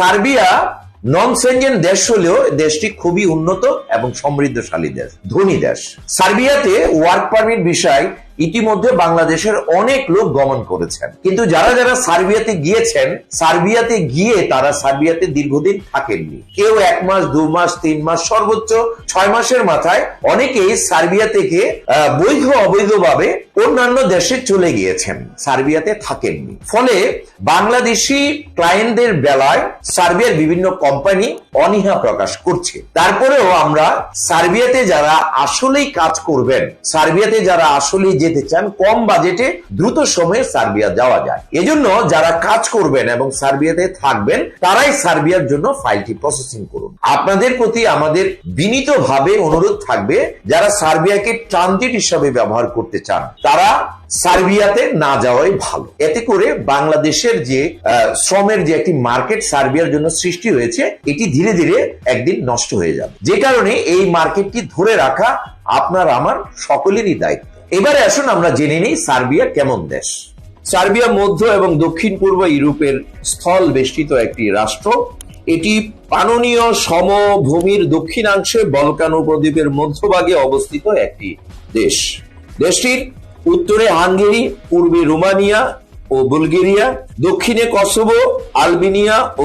Serbia নন Schengen দেশ হলেও দেশটি খুবই উন্নত এবং সমৃদ্ধশালী দেশ, ধনী দেশ। সার্বিয়াতে ওয়ার্ক পারমিট বিষয় ইতিমধ্যে বাংলাদেশের অনেক লোক গমন করেছেন। কিন্তু যারা যারা সার্বিয়াতে গিয়েছেন, সার্বিয়াতে গিয়ে তারা সার্বিয়াতে দীর্ঘদিন থাকেননি। কেউ এক মাস, দু মাস, তিন মাস, সর্বোচ্চ ছয় মাসের মাথায় অনেকেই সার্বিয়া থেকে বৈধ অবৈধভাবে অন্যান্য দেশে চলে গিয়েছেন। সার্বিয়াতে থাকেননি। ফলে বাংলাদেশি ক্লায়েন্টদের বেলায় সার্বিয়ার বিভিন্ন কোম্পানি অনীহা প্রকাশ করছে। তারপরেও আমরা সার্বিয়াতে যারা আসলেই কাজ করবেন, সার্বিয়াতে যারা আসলেই যেতে চান, কম বাজেটে দ্রুত সময়ে সার্বিয়া যাওয়া যায়। এজন্য যারা কাজ করবেন এবং সার্বিয়াতে থাকবেন, তারাই সার্বিয়ার জন্য ফাইলটি প্রসেসিং করুন। আপনাদের প্রতি আমাদের বিনীতভাবে অনুরোধ থাকবে, যারা সার্বিয়াকে ট্রানজিট হিসাবে ব্যবহার করতে চান, তারা সার্বিয়াতে না যাওয়াই ভালো। এতে করে বাংলাদেশের যে শ্রমের যে একটি মার্কেট সার্বিয়ার জন্য সৃষ্টি হয়েছে, এটি ধীরে ধীরে একদিন নষ্ট হয়ে যাবে। যে কারণে এই মার্কেটটি ধরে রাখা আপনার, আমার সকলেরই দায়িত্ব। এবারে আসুন আমরা জেনে নিই সার্বিয়া কেমন দেশ। সার্বিয়া মধ্য এবং দক্ষিণ পূর্ব ইউরোপের স্থল বেষ্টিত একটি রাষ্ট্র। এটি পাননীয় সমভূমির দক্ষিণাংশে বলকান উপদ্বীপের মধ্যভাগে অবস্থিত একটি দেশ। দেশটির উত্তরে হাঙ্গেরি, পূর্বে রোমানিয়া ও বুলগেরিয়া, দক্ষিণে কসোভো, আলবেনিয়া ও